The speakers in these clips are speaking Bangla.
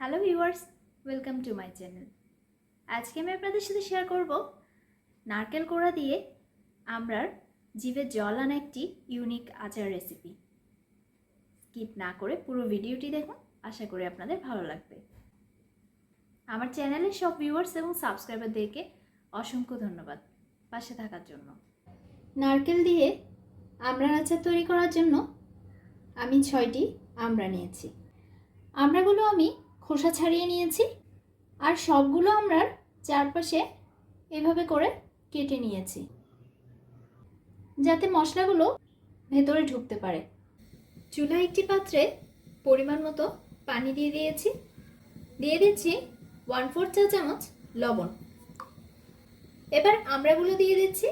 Hello viewers, welcome to my channel. আজকে আমি আপনাদের সাথে শেয়ার করব নারকেল কোড়া দিয়ে আমরার জিভে জল আনা একটি ইউনিক আচার রেসিপি স্কিপ না করে পুরো ভিডিওটি দেখুন, আশা করি আপনাদের ভালো লাগবে। আমার চ্যানেলের সব ভিউয়ার্স এবং সাবস্ক্রাইবারদেরকে অসংখ্য ধন্যবাদ পাশে থাকার জন্য। নারকেল দিয়ে আমড়ার আচার তৈরি করার জন্য আমি ছয়টি আমড়া নিয়েছি। আমড়াগুলো আমি খোসা ছাড়িয়ে নিয়েছি। আর সবগুলো আমরা চারপাশে এভাবে করে কেটে নিয়েছি। যাতে মশলাগুলো ভেতরে ঢুকতে পারে। চুলা একটি পাত্রে পরিমাণ মতো পানি দিয়ে দিয়েছি। দিয়ে দিচ্ছি ওয়ান ফোর চা চামচ লবণ। এবার আমড়াগুলো দিয়ে দিচ্ছি।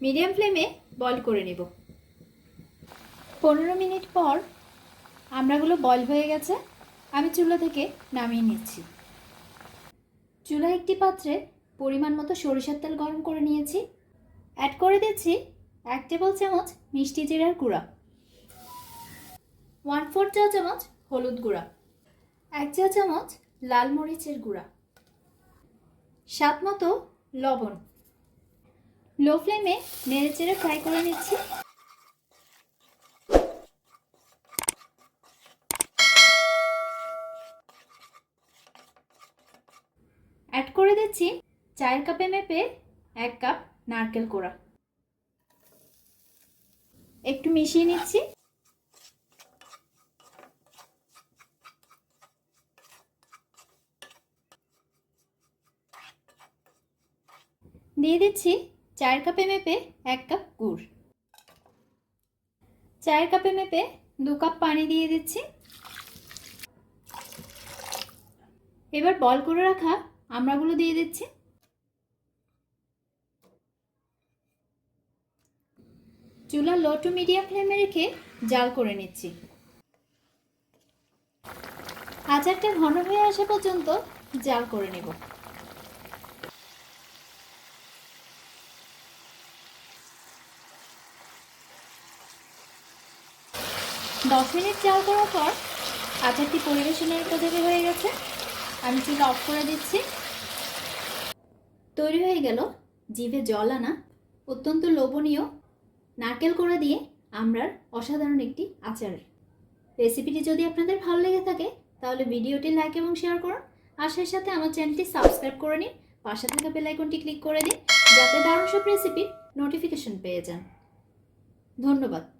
মিডিয়াম ফ্লেমে বয়ল করে নেব। পনেরো মিনিট পর আমড়াগুলো বয়ল হয়ে গেছে, আমি চুলা থেকে নামিয়ে নিচ্ছি। চুলা একটি পাত্রে পরিমাণ মতো সরিষার তেল গরম করে নিয়েছি। অ্যাড করে দিচ্ছি এক টেবিল চামচ মিষ্টি জিরার গুঁড়া। ওয়ান ফোর চা চামচ হলুদ গুঁড়া। এক চা চামচ লাল মরিচের গুঁড়া। স্বাদ মতো লবণ। লো ফ্লেমে নেড়ে চেড়ে ফ্রাই করে নিচ্ছি। অ্যাড করে দিচ্ছি চায়ের কাপে মেপে এক কাপ নারকেল কোড়া। একটু মিশিয়ে নিচ্ছি। দিয়ে দিচ্ছি চায়ের কাপে মেপে এক কাপ গুড়। চায়ের কাপে মেপে দু কাপ পানি দিয়ে দিচ্ছি। এবার বল করে রাখা আমড়াগুলো দিয়ে দিচ্ছি। চুলা লো টু মিডিয়াম ফ্লেমে রেখে জাল করে নিচ্ছি। আচারটা ঘন হয়ে আসা পর্যন্ত জাল করে নেব। দশ মিনিট জাল করার পর আচারটি পরিবেশনের উপযোগী হয়ে গেছে। আমি চুলা অফ করে দিচ্ছি। তৈরি হয়ে গেল জিভে জল আনা। অত্যন্ত লোভনীয়। নারকেল কোড়া দিয়ে আমরার অসাধারণ একটি আচার। রেসিপিটি যদি আপনাদের ভালো লেগে থাকে, তাহলে ভিডিওটি লাইক এবং শেয়ার করুন। আর সেই সাথে আমার চ্যানেলটি সাবস্ক্রাইব করে নিন। পাশে থাকা বেল আইকনটি ক্লিক করে দিন, যাতে দারুণ সব রেসিপির নোটিফিকেশন পেয়ে যান। ধন্যবাদ।